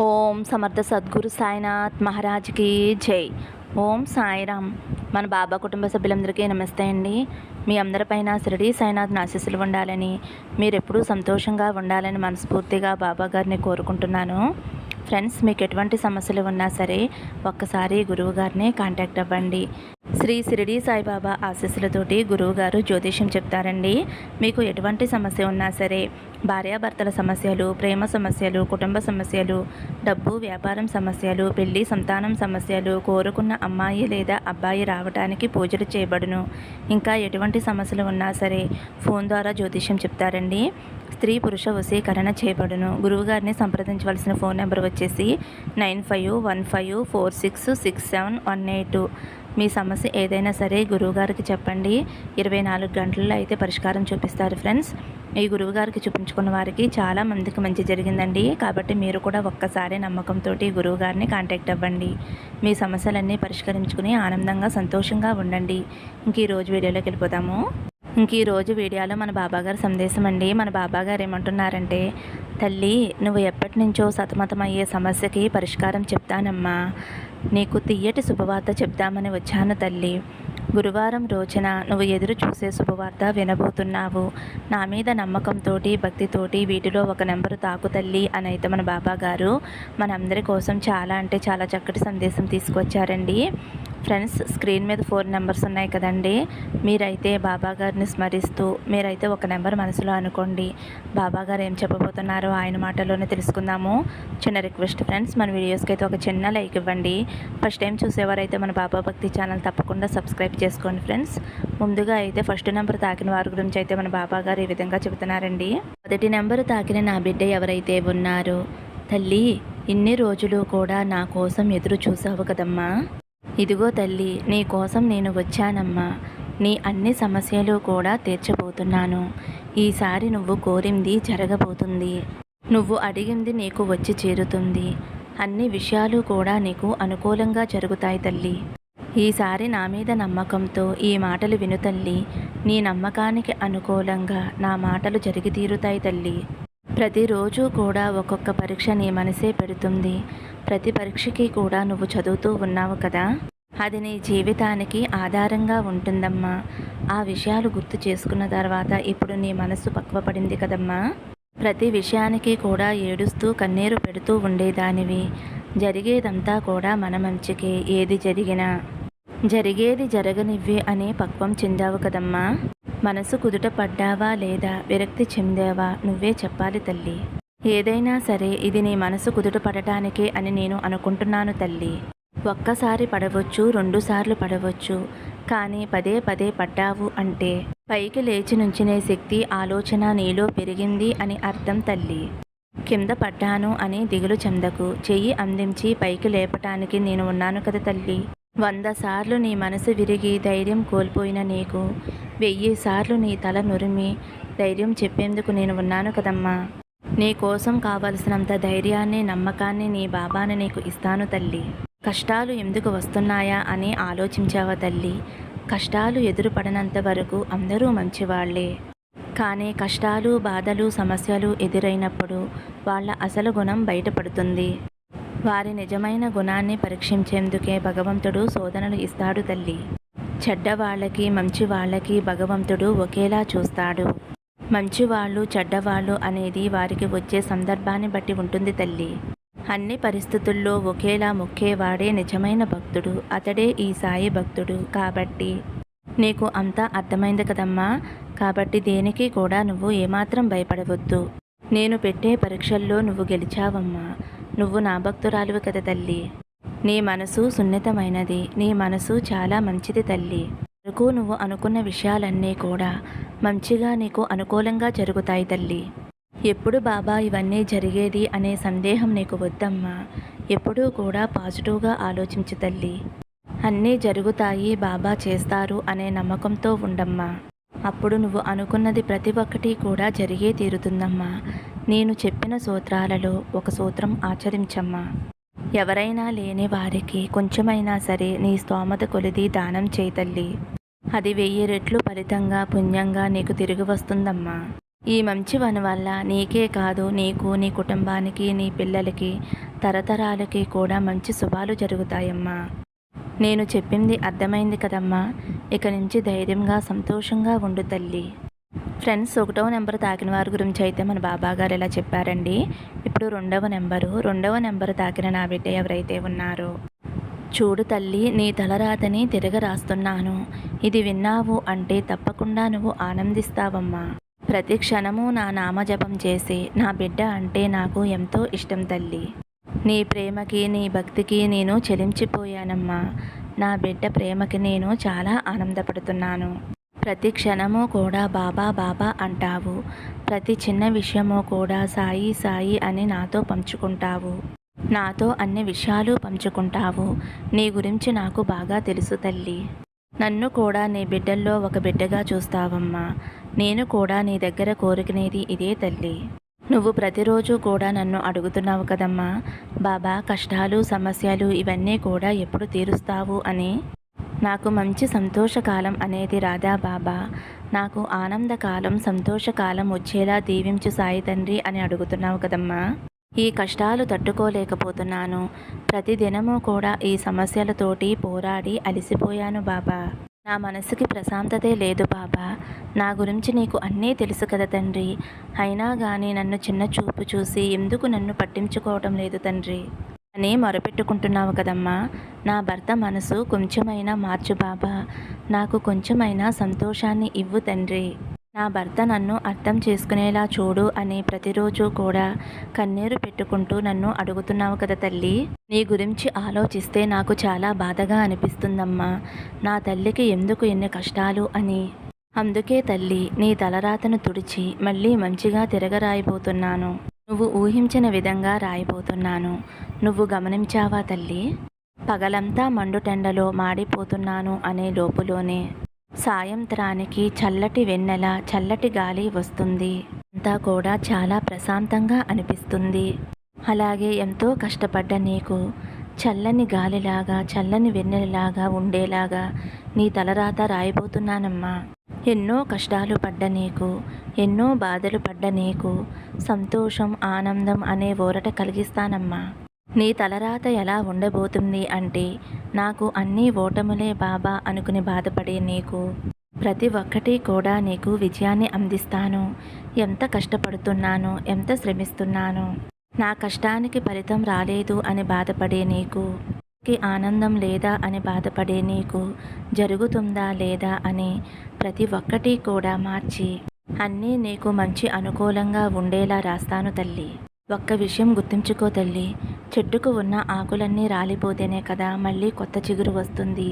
ఓం సమర్థ సద్గురు సాయినాథ్ మహారాజ్కి జై. ఓం సాయిరామ్. మన బాబా కుటుంబ సభ్యులందరికీ నమస్తే అండి. మీ అందరిపైన షిరిడి సాయినాథ్ ఆశీస్సులు ఉండాలని మీరు ఎప్పుడూ సంతోషంగా ఉండాలని మనస్ఫూర్తిగా బాబా గారిని కోరుకుంటున్నాను. ఫ్రెండ్స్ మీకు ఎటువంటి సమస్యలు ఉన్నా సరే ఒక్కసారి గురువు గారిని కాంటాక్ట్ అవ్వండి. శ్రీ షిరిడి సాయిబాబా ఆశీస్సులతోటి గురువుగారు జ్యోతిష్యం చెప్తారండి. మీకు ఎటువంటి సమస్య ఉన్నా సరే భార్యాభర్తల సమస్యలు ప్రేమ సమస్యలు కుటుంబ సమస్యలు డబ్బు వ్యాపారం సమస్యలు పెళ్ళి సంతానం సమస్యలు కోరుకున్న అమ్మాయి లేదా అబ్బాయి రావడానికి పూజలు చేయబడును. ఇంకా ఎటువంటి సమస్యలు ఉన్నా సరే ఫోన్ ద్వారా జ్యోతిష్యం చెప్తారండి. స్త్రీ పురుష వశీకరణ చేయబడును. గురువుగారిని సంప్రదించవలసిన ఫోన్ నెంబర్ వచ్చేసి nine five one five four six six seven one eight. మీ సమస్య ఏదైనా సరే గురువుగారికి చెప్పండి. ఇరవై నాలుగు గంటల్లో అయితే పరిష్కారం చూపిస్తారు ఫ్రెండ్స్. ఈ గురువుగారికి చూపించుకున్న వారికి చాలా మందికి మంచి జరిగిందండి. కాబట్టి మీరు కూడా ఒక్కసారి నమ్మకంతో గురువుగారిని కాంటాక్ట్ అవ్వండి. మీ సమస్యలన్నీ పరిష్కరించుకుని ఆనందంగా సంతోషంగా ఉండండి. ఇంక ఈరోజు వీడియోలోకి వెళ్ళిపోతాము ఇంక ఈరోజు వీడియోలో మన బాబాగారి సందేశం అండి. మన బాబాగారు ఏమంటున్నారంటే తల్లి నువ్వు ఎప్పటి నుంచో సతమతమయ్యే సమస్యకి పరిష్కారం చెప్తానమ్మా. నీకు తీయటి శుభవార్త చెప్దామని వచ్చాను తల్లి. గురువారం రోజున నువ్వు ఎదురు చూసే శుభవార్త వినబోతున్నావు. నా మీద నమ్మకంతో భక్తితోటి వీటిలో ఒక నెంబరు తాకు తల్లి అని అయితే మన బాబా గారు మనందరి కోసం చాలా అంటే చాలా చక్కటి సందేశం తీసుకొచ్చారండి. ఫ్రెండ్స్ స్క్రీన్ మీద ఫోర్ నెంబర్స్ ఉన్నాయి కదండి. మీరైతే బాబా గారిని స్మరిస్తూ మీరైతే ఒక నెంబర్ మనసులో అనుకోండి. బాబాగారు ఏం చెప్పబోతున్నారో ఆయన మాటల్లోనే తెలుసుకుందాము. చిన్న రిక్వెస్ట్ ఫ్రెండ్స్ మన వీడియోస్కి అయితే ఒక చిన్న లైక్ ఇవ్వండి. ఫస్ట్ టైం చూసేవారైతే మన బాబా భక్తి ఛానల్ తప్పకుండా సబ్స్క్రైబ్ చేసుకోండి ఫ్రెండ్స్. ముందుగా అయితే ఫస్ట్ నెంబర్ తాకిన వారి గురించి అయితే మన బాబా గారు ఈ విధంగా చెబుతున్నారండి. మొదటి నెంబర్ తాకిన నా బిడ్డ ఎవరైతే ఉన్నారో తల్లి ఇన్ని రోజులు కూడా నా కోసం ఎదురు చూసావు కదమ్మా. ఇదిగో తల్లి నీ కోసం నేను వచ్చానమ్మా. నీ అన్ని సమస్యలు కూడా తీర్చబోతున్నాను. ఈసారి నువ్వు కోరింది జరగబోతుంది. నువ్వు అడిగింది నీకు వచ్చి చేరుతుంది. అన్ని విషయాలు కూడా నీకు అనుకూలంగా జరుగుతాయి తల్లి. ఈసారి నా మీద నమ్మకంతో ఈ మాటలు విను తల్లి. నీ నమ్మకానికి అనుకూలంగా నా మాటలు జరిగి తీరుతాయి తల్లి. ప్రతిరోజు కూడా ఒక్కొక్క పరీక్ష నీ మనసే పెడుతుంది. ప్రతి పరీక్షకి కూడా నువ్వు చదువుతూ ఉన్నావు కదా? అది నీ జీవితానికి ఆధారంగా ఉంటుందమ్మా. ఆ విషయాలు గుర్తు చేసుకున్న తర్వాత ఇప్పుడు నీ మనసు పక్వపడింది కదమ్మా. ప్రతి విషయానికి కూడా ఏడుస్తూ కన్నీరు పెడుతూ ఉండేదానివి. జరిగేదంతా కూడా మన మంచికే. ఏది జరిగినా జరిగేది జరగనివ్వి అనే పక్వం చెందావు కదమ్మా. మనసు కుదుట పడ్డావా లేదా విరక్తి చెందావా నువ్వే చెప్పాలి తల్లి. ఏదైనా సరే ఇది నీ మనసు కుదుట పడటానికే అని నేను అనుకుంటున్నాను తల్లి. ఒక్కసారి పడవచ్చు రెండుసార్లు పడవచ్చు కానీ పదే పదే పడ్డావు అంటే పైకి లేచి నుంచినే శక్తి ఆలోచన నీలో పెరిగింది అని అర్థం తల్లి. కింద పడ్డాను అని దిగులు చెందకు చెయ్యి అందించి పైకి లేపటానికి నేను ఉన్నాను కదా తల్లి. వంద సార్లు నీ మనసు విరిగి ధైర్యం కోల్పోయిన నీకు వెయ్యి సార్లు నీ తల నురిమి ధైర్యం చెప్పేందుకు నేను ఉన్నాను కదమ్మా. నీ కోసం కావలసినంత ధైర్యాన్ని నమ్మకాన్ని నీ బాబాని నీకు ఇస్తాను తల్లి. కష్టాలు ఎందుకు వస్తున్నాయా అని ఆలోచించావా తల్లి. కష్టాలు ఎదురుపడనంత వరకు అందరూ మంచివాళ్ళే. కానీ కష్టాలు బాధలు సమస్యలు ఎదురైనప్పుడు వాళ్ళ అసలు గుణం బయటపడుతుంది. వారి నిజమైన గుణాన్ని పరీక్షించేందుకే భగవంతుడు శోధనలు ఇస్తాడు తల్లి. చెడ్డవాళ్ళకి మంచి వాళ్ళకి భగవంతుడు ఒకేలా చూస్తాడు. మంచివాళ్ళు చెడ్డవాళ్ళు అనేది వారికి వచ్చే సందర్భాన్ని బట్టి ఉంటుంది తల్లి. అన్ని పరిస్థితుల్లో ఒకేలా మొక్కేవాడే నిజమైన భక్తుడు. అతడే ఈ సాయి భక్తుడు. కాబట్టి నీకు అంతా అర్థమైంది కదమ్మా. కాబట్టి దేనికి కూడా నువ్వు ఏమాత్రం భయపడవద్దు. నేను పెట్టే పరీక్షల్లో నువ్వు గెలిచావమ్మా. నువ్వు నా భక్తురాలువు కదా తల్లి. నీ మనసు సున్నితమైనది. నీ మనసు చాలా మంచిది తల్లి. వరకు నువ్వు అనుకున్న విషయాలన్నీ కూడా మంచిగా నీకు అనుకూలంగా జరుగుతాయి తల్లి. ఎప్పుడు బాబా ఇవన్నీ జరిగేది అనే సందేహం నీకు వద్దమ్మా. ఎప్పుడూ కూడా పాజిటివ్గా ఆలోచించు తల్లి. అన్నీ జరుగుతాయి బాబా చేస్తారు అనే నమ్మకంతో ఉండమ్మా. అప్పుడు నువ్వు అనుకున్నది ప్రతి ఒక్కటి కూడా జరిగే తీరుతుందమ్మా. నేను చెప్పిన సూత్రాలలో ఒక సూత్రం ఆచరించమ్మా. ఎవరైనా లేని వారికి కొంచెమైనా సరే నీ స్తోమత కొలిది దానం చేతల్లి అది వెయ్యి రెట్లు ఫలితంగా పుణ్యంగా నీకు తిరిగి వస్తుందమ్మా. ఈ మంచి వన వల్ల నీకే కాదు నీకు నీ కుటుంబానికి నీ పిల్లలకి తరతరాలకి కూడా మంచి శుభాలు జరుగుతాయమ్మా. నేను చెప్పింది అర్థమైంది కదమ్మా. ఇక నుంచి ధైర్యంగా సంతోషంగా ఉండు తల్లి. ఫ్రెండ్స్ ఒకటవ నెంబర్ తాకిన వారి గురించి అయితే మన బాబా గారు ఇలా చెప్పారండి. ఇప్పుడు రెండవ నెంబరు. రెండవ నెంబర్ తాకిన నా బిడ్డ ఎవరైతే ఉన్నారో. చూడు తల్లి నీ తలరాతని తిరగ రాస్తున్నాను ఇది విన్నావు అంటే తప్పకుండా నువ్వు ఆనందిస్తావమ్మా. ప్రతి క్షణము నా నామజపం చేసి నా బిడ్డ అంటే నాకు ఎంతో ఇష్టం తల్లి. నీ ప్రేమకి నీ భక్తికి నేను చెలించిపోయానమ్మా. నా బిడ్డ ప్రేమకి నేను చాలా ఆనందపడుతున్నాను. ప్రతి క్షణము కూడా బాబా బాబా అంటావు. ప్రతి చిన్న విషయము కూడా సాయి సాయి అని నాతో పంచుకుంటావు. నాతో అన్ని విషయాలు పంచుకుంటావు. నీ గురించి నాకు బాగా తెలుసు తల్లి. నన్ను కూడా నీ బిడ్డల్లో ఒక బిడ్డగా చూస్తావమ్మా. నేను కూడా నీ దగ్గర కోరుకునేది ఇదే తల్లి. నువ్వు ప్రతిరోజు కూడా నన్ను అడుగుతున్నావు కదమ్మా. బాబా కష్టాలు సమస్యలు ఇవన్నీ కూడా ఎప్పుడు తీరుస్తావు అని నాకు మంచి సంతోషకాలం అనేది రాధా బాబా. నాకు ఆనందకాలం సంతోషకాలం వచ్చేలా దీవించు సాయి తండ్రి అని అడుగుతున్నావు కదమ్మా. ఈ కష్టాలు తట్టుకోలేకపోతున్నాను. ప్రతిదినము కూడా ఈ సమస్యలతోటి పోరాడి అలసిపోయాను బాబా. నా మనసుకి ప్రశాంతతే లేదు బాబా. నా గురించి నీకు అన్నీ తెలుసు కదా తండ్రి. అయినా కానీ నన్ను చిన్న చూపు చూసి ఎందుకు నన్ను పట్టించుకోవటం లేదు తండ్రి? అని మొరపెట్టుకుంటున్నావు కదమ్మా. నా భర్త మనసు కొంచెమైనా మార్చు బాబా. నాకు కొంచెమైనా సంతోషాన్ని ఇవ్వు తండ్రి. నా భర్త నన్ను అర్థం చేసుకునేలా చూడు అని ప్రతిరోజు కూడా కన్నీరు పెట్టుకుంటూ నన్ను అడుగుతున్నావు కదా తల్లి. నీ గురించి ఆలోచిస్తే నాకు చాలా బాధగా అనిపిస్తుందమ్మా. నా తల్లికి ఎందుకు ఎన్ని కష్టాలు అని. అందుకే తల్లి నీ తలరాతను తుడిచి మళ్ళీ మంచిగా తిరగరాయిపోతున్నాను నువ్వు ఊహించిన విధంగా రాయిపోతున్నాను. నువ్వు గమనించావా తల్లి? పగలంతా మండుటెండలో మాడిపోతున్నాను అనే లోపులోనే సాయంత్రానికి చల్లటి వెన్నెల చల్లటి గాలి వస్తుంది. అంతా కూడా చాలా ప్రశాంతంగా అనిపిస్తుంది. అలాగే ఎంతో కష్టపడ్డ నీకు చల్లని గాలిలాగా చల్లని వెన్నెలలాగా ఉండేలాగా నీ తలరాత రాయబోతున్నానమ్మా ఎన్నో కష్టాలు పడ్డ నీకు ఎన్నో బాధలు పడ్డ నీకు సంతోషం ఆనందం అనే ఊరట కలిగిస్తానమ్మా. నీ తలరాత ఎలా ఉండబోతుంది అంటే నాకు అన్నీ ఓటములే బాబా అనుకుని బాధపడే నీకు ప్రతి ఒక్కటి కూడా నీకు విజయాన్ని అందిస్తాను. ఎంత కష్టపడుతున్నాను ఎంత శ్రమిస్తున్నాను. నా కష్టానికి ఫలితం రాలేదు అని బాధపడే నీకు ఆనందం లేదా అని బాధపడే నీకు జరుగుతుందా లేదా అని ప్రతి ఒక్కటి కూడా మార్చి అన్నీ నీకు మంచి అనుకూలంగా ఉండేలా రాస్తాను తల్లి. ఒక్క విషయం గుర్తుంచుకో తల్లి. చెట్టుకు ఉన్న ఆకులన్నీ రాలిపోతేనే కదా మళ్ళీ కొత్త చిగురు వస్తుంది.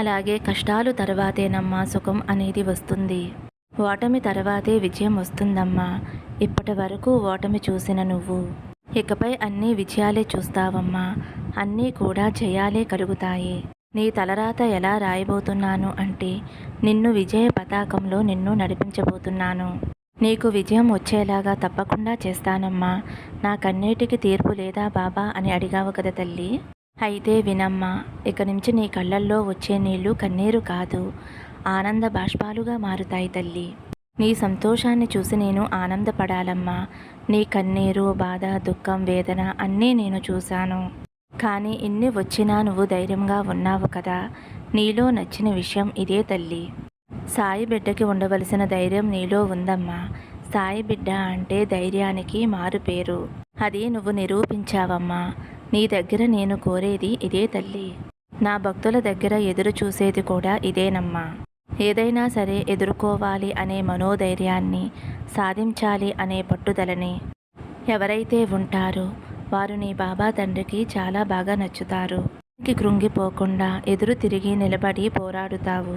అలాగే కష్టాలు తర్వాతేనమ్మా సుఖం అనేది వస్తుంది. ఓటమి తర్వాతే విజయం వస్తుందమ్మా. ఇప్పటి వరకు ఓటమి చూసిన నువ్వు. ఇకపై అన్ని విజయాలే చూస్తావమ్మా. అన్నీ కూడా జయాలే కలుగుతాయి నీ తలరాత ఎలా రాయబోతున్నాను అంటే నిన్ను విజయ పతాకంలో నిన్ను నడిపించబోతున్నాను. నీకు విజయం వచ్చేలాగా తప్పకుండా చేస్తానమ్మా. నా కన్నీటికి తీర్పు లేదా బాబా అని అడిగావు కదా తల్లి? అయితే వినమ్మా ఇక నుంచి నీ కళ్ళల్లో వచ్చే నీళ్ళు కన్నీరు కాదు. ఆనంద బాష్పాలుగా మారుతాయి తల్లి. నీ సంతోషాన్ని చూసి నేను ఆనందపడాలమ్మా. నీ కన్నీరు బాధ దుఃఖం వేదన అన్నీ నేను చూశాను. కానీ ఇన్ని వచ్చినా నువ్వు ధైర్యంగా ఉన్నావు కదా. నీలో నచ్చిన విషయం ఇదే తల్లి. సాయి బిడ్డకి ఉండవలసిన ధైర్యం నీలో ఉందమ్మా. సాయి బిడ్డ అంటే ధైర్యానికి మారు పేరు. అది నువ్వు నిరూపించావమ్మా. నీ దగ్గర నేను కోరేది ఇదే తల్లి. నా భక్తుల దగ్గర ఎదురు చూసేది కూడా ఇదేనమ్మా. ఏదైనా సరే ఎదుర్కోవాలి అనే మనోధైర్యాన్ని సాధించాలి అనే పట్టుదలని. ఎవరైతే ఉంటారో వారు నీ బాబా తండ్రికి చాలా బాగా నచ్చుతారు. కృంగిపోకుండా ఎదురు తిరిగి నిలబడి పోరాడుతావు.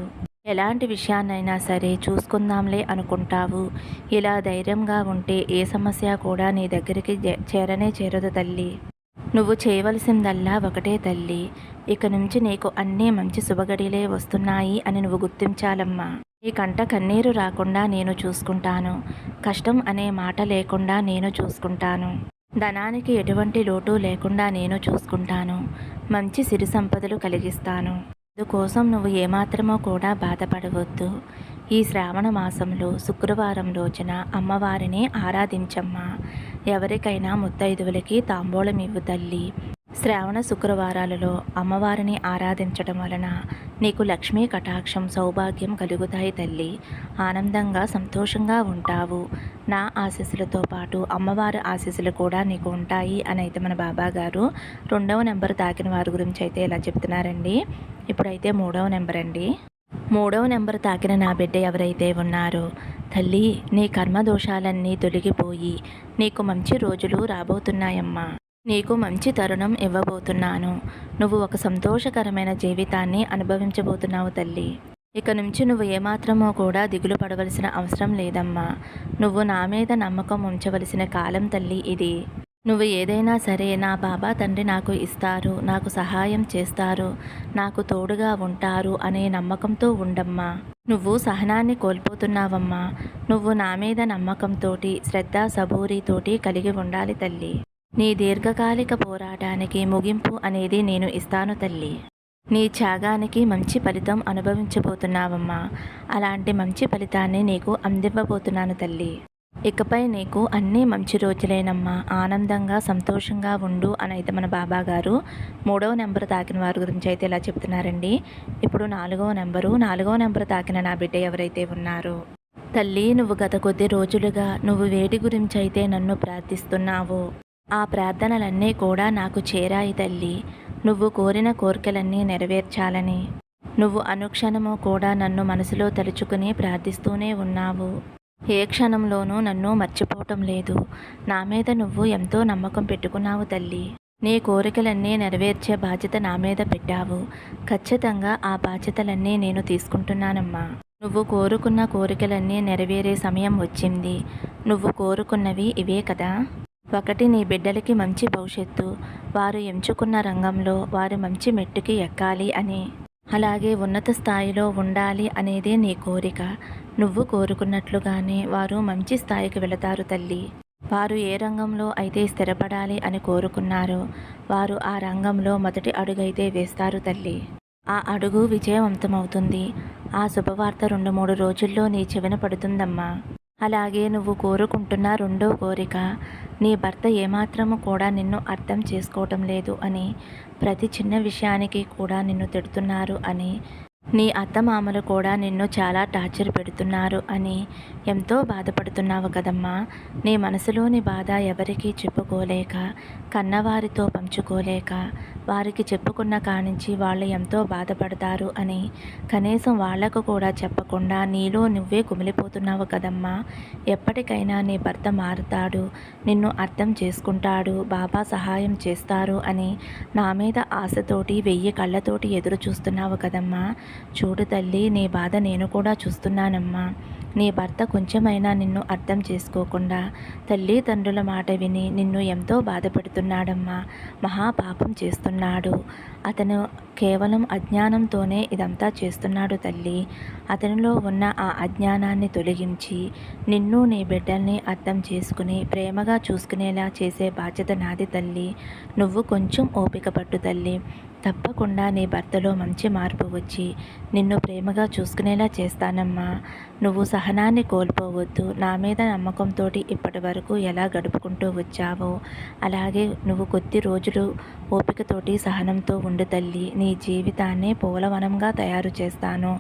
ఎలాంటి విషయాన్నైనా సరే చూసుకుందాంలే అనుకుంటావు. ఇలా ధైర్యంగా ఉంటే ఏ సమస్య కూడా నీ దగ్గరికి చేరనే చేరదు తల్లి. నువ్వు చేయవలసిందల్లా ఒకటే తల్లి. ఇక నుంచి నీకు అన్నీ మంచి శుభగడిలే వస్తున్నాయి అని నువ్వు గుర్తించాలమ్మా. నీకంట కన్నీరు రాకుండా నేను చూసుకుంటాను. కష్టం అనే మాట లేకుండా నేను చూసుకుంటాను. ధనానికి ఎటువంటి లోటు లేకుండా నేను చూసుకుంటాను. మంచి సిరి సంపదలు కలిగిస్తాను. అందుకోసం నువ్వు ఏమాత్రమో కూడా బాధపడవద్దు. ఈ శ్రావణ మాసంలో శుక్రవారం రోజున అమ్మవారిని ఆరాధించమ్మా. ఎవరికైనా ముత్తైదువులకి తాంబూలం ఇవ్వు తల్లి. శ్రావణ శుక్రవారాలలో అమ్మవారిని ఆరాధించడం వలన నీకు లక్ష్మీ కటాక్షం సౌభాగ్యం కలుగుతాయి తల్లి. ఆనందంగా సంతోషంగా ఉంటావు. నా ఆశీస్సులతో పాటు అమ్మవారి ఆశీస్సులు కూడా నీకు ఉంటాయి అని అయితే మన బాబా గారు రెండవ నెంబర్ తాకిన వారి గురించి అయితే ఇలా చెప్తున్నారండి. ఇప్పుడైతే మూడవ నెంబర్ అండి. మూడవ నెంబర్ తాకిన నా బిడ్డ ఎవరైతే ఉన్నారో తల్లి నీ కర్మ దోషాలన్నీ తొలగిపోయి నీకు మంచి రోజులు రాబోతున్నాయమ్మా. నీకు మంచి తరుణం ఇవ్వబోతున్నాను. నువ్వు ఒక సంతోషకరమైన జీవితాన్ని అనుభవించబోతున్నావు తల్లి. ఇక నుంచి నువ్వు ఏమాత్రమో కూడా దిగులు పడవలసిన అవసరం లేదమ్మా. నువ్వు నా మీద నమ్మకం ఉంచవలసిన కాలం తల్లి ఇది. నువ్వు ఏదైనా సరే నా బాబా తండ్రి నాకు ఇస్తారు నాకు సహాయం చేస్తారు నాకు తోడుగా ఉంటారు అనే నమ్మకంతో ఉండమ్మా. నువ్వు సహనాన్ని కోల్పోతున్నావమ్మా. నువ్వు నా మీద నమ్మకంతోటి శ్రద్ధ సబూరితోటి కలిగి ఉండాలి తల్లి. నీ దీర్ఘకాలిక పోరాటానికి ముగింపు అనేది నేను ఇస్తాను తల్లి. నీ త్యాగానికి మంచి ఫలితం అనుభవించబోతున్నావమ్మా. అలాంటి మంచి ఫలితాన్ని నీకు అందివ్వబోతున్నాను తల్లి. ఇకపై నీకు అన్నీ మంచి రోజులేనమ్మా. ఆనందంగా సంతోషంగా ఉండు అని అయితే మన బాబా గారు మూడవ నెంబర్ తాకిన వారి గురించి అయితే ఇలా చెప్తున్నారండి. ఇప్పుడు నాలుగవ నెంబరు నాలుగవ నెంబర్ తాకిన నా బిడ్డ ఎవరైతే ఉన్నారో. తల్లి నువ్వు గత కొద్ది రోజులుగా నువ్వు వేడి గురించి అయితే నన్ను ప్రార్థిస్తున్నావు. ఆ ప్రార్థనలన్నీ కూడా నాకు చేరాయి తల్లి. నువ్వు కోరిన కోరికలన్నీ నెరవేర్చాలని. నువ్వు అనుక్షణము కూడా నన్ను మనసులో తలుచుకుని ప్రార్థిస్తూనే ఉన్నావు. ఏ క్షణంలోనూ నన్ను మర్చిపోవటం లేదు. నా మీద నువ్వు ఎంతో నమ్మకం పెట్టుకున్నావు తల్లి. నీ కోరికలన్నీ నెరవేర్చే బాధ్యత నా మీద పెట్టావు. ఖచ్చితంగా ఆ బాధ్యతలన్నీ నేను తీసుకుంటున్నానమ్మా. నువ్వు కోరుకున్న కోరికలన్నీ నెరవేరే సమయం వచ్చింది. నువ్వు కోరుకున్నవి ఇవే కదా? ఒకటి నీ బిడ్డలకి మంచి భవిష్యత్తు వారు ఎంచుకున్న రంగంలో వారు మంచి మెట్టుకి ఎక్కాలి అని. అలాగే ఉన్నత స్థాయిలో ఉండాలి అనేదే నీ కోరిక. నువ్వు కోరుకున్నట్లుగానే వారు మంచి స్థాయికి వెళతారు తల్లి. వారు ఏ రంగంలో అయితే స్థిరపడాలి అని కోరుకున్నారో వారు ఆ రంగంలో మొదటి అడుగైతే వేస్తారు తల్లి. ఆ అడుగు విజయవంతమవుతుంది. ఆ శుభవార్త రెండు మూడు రోజుల్లో నీ చెవిన పడుతుందమ్మా. అలాగే నువ్వు కోరుకుంటున్న రెండో కోరిక నీ భర్త ఏమాత్రము కూడా నిన్ను అర్థం చేసుకోవటం లేదు అని ప్రతి చిన్న విషయానికి కూడా నిన్ను తిడుతున్నారు అని నీ అత్తమామలు కూడా నిన్ను చాలా టార్చర్ పెడుతున్నారు అని ఎంతో బాధపడుతున్నావు కదమ్మా. నీ మనసులోని బాధ ఎవరికీ చెప్పుకోలేక కన్నవారితో పంచుకోలేక వారికి చెప్పుకున్న కానించి వాళ్ళు ఎంతో బాధపడతారు అని కనీసం వాళ్ళకు కూడా చెప్పకుండా నీలో నువ్వే కుమిలిపోతున్నావు కదమ్మా. ఎప్పటికైనా నీ భర్త మారుతాడు నిన్ను అర్థం చేసుకుంటాడు బాబా సహాయం చేస్తారు అని నా మీద ఆశతోటి వెయ్యి కళ్ళతోటి ఎదురు చూస్తున్నావు కదమ్మా. చూడు తల్లి నీ బాధ నేను కూడా చూస్తున్నానమ్మా. నీ భర్త కొంచెమైనా నిన్ను అర్థం చేసుకోకుండా తల్లిదండ్రుల మాట విని నిన్ను ఎంతో బాధపెడుతున్నాడమ్మా. మహాపాపం చేస్తున్నాడు. అతను కేవలం అజ్ఞానంతోనే ఇదంతా చేస్తున్నాడు తల్లి. అతనిలో ఉన్న ఆ అజ్ఞానాన్ని తొలగించి నిన్ను నీ బిడ్డల్ని అర్థం చేసుకుని ప్రేమగా చూసుకునేలా చేసే బాధ్యత నాది తల్లి. నువ్వు కొంచెం ఓపిక పట్టు తల్లి. తప్పకుండా నీ భర్తలో మంచి మార్పు వచ్చి నిన్ను ప్రేమగా చూసుకునేలా చేస్తానమ్మా. నువ్వు సహనాన్ని కోల్పోవద్దు. నా మీద నమ్మకంతో ఇప్పటి వరకు ఎలా గడుపుకుంటూ వచ్చావో అలాగే నువ్వు కొద్ది రోజులు ఓపికతోటి సహనంతో ఉండు తల్లి. నీ జీవితాన్ని పూలవనంగా తయారు చేస్తాను.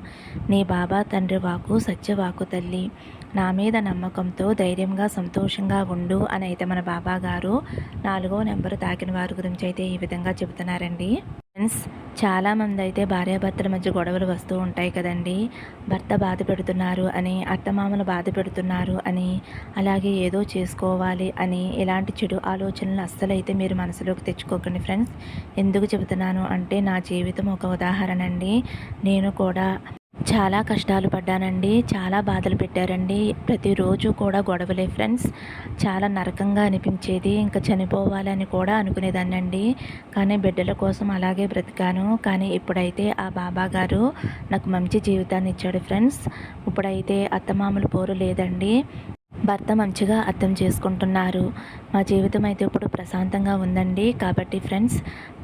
నీ బాబా తండ్రి వాకు సత్యవాకు తల్లి. నా మీద నమ్మకంతో ధైర్యంగా సంతోషంగా ఉండు అని అయితే మన బాబా గారు నాలుగో నెంబరు తాకిన వారి గురించి అయితే ఈ విధంగా చెబుతున్నారండి. ఫ్రెండ్స్ చాలామంది అయితే భార్యాభర్తల మధ్య గొడవలు వస్తూ ఉంటాయి కదండి. భర్త బాధ పెడుతున్నారు అని అత్తమామలు బాధ పెడుతున్నారు అని అలాగే ఏదో చేసుకోవాలి అని ఇలాంటి చెడు ఆలోచనలు అస్సలైతే మీరు మనసులోకి తెచ్చుకోకండి ఫ్రెండ్స్. ఎందుకు చెబుతున్నాను అంటే నా జీవితం ఒక ఉదాహరణ అండి నేను కూడా చాలా కష్టాలు పడ్డానండి. చాలా బాధలు పెట్టారండి. ప్రతిరోజు కూడా గొడవలే ఫ్రెండ్స్. చాలా నరకంగా అనిపించేది. ఇంకా చనిపోవాలని కూడా అనుకునేదాన్ని అండి కానీ బిడ్డల కోసం అలాగే బ్రతికాను. కానీ ఇప్పుడైతే ఆ బాబా గారు నాకు మంచి జీవితాన్ని ఇచ్చాడు ఫ్రెండ్స్. ఇప్పుడైతే అత్తమామల పోరు లేదండి. భర్త మంచిగా అర్థం చేసుకుంటున్నారు. మా జీవితం అయితే ఇప్పుడు ప్రశాంతంగా ఉందండి. కాబట్టి ఫ్రెండ్స్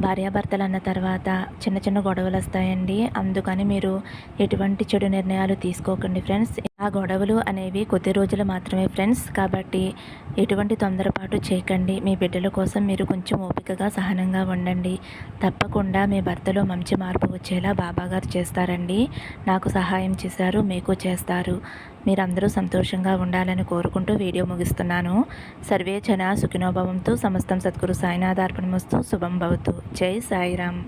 భార్యాభర్తలు అన్న తర్వాత చిన్న చిన్న గొడవలు వస్తాయండి. అందుకని మీరు ఎటువంటి చెడు నిర్ణయాలు తీసుకోకండి ఫ్రెండ్స్. ఆ గొడవలు అనేవి కొద్ది రోజులు మాత్రమే ఫ్రెండ్స్. కాబట్టి ఎటువంటి తొందరపాటు చేయకండి. మీ బిడ్డల కోసం మీరు కొంచెం ఓపికగా సహనంగా ఉండండి. తప్పకుండా మీ భర్తలో మంచి మార్పు వచ్చేలా బాబాగారు చేస్తారండి. నాకు సహాయం చేశారు మీకు చేస్తారు. మీరందరూ సంతోషంగా ఉండాలని కోరుకుంటూ వీడియో ముగిస్తున్నాను. సర్వే జన సుఖినోభవంతో సమస్తం సద్గురు సాయినాథార్పణమస్తు. శుభం భవతు. జై సాయిరామ్.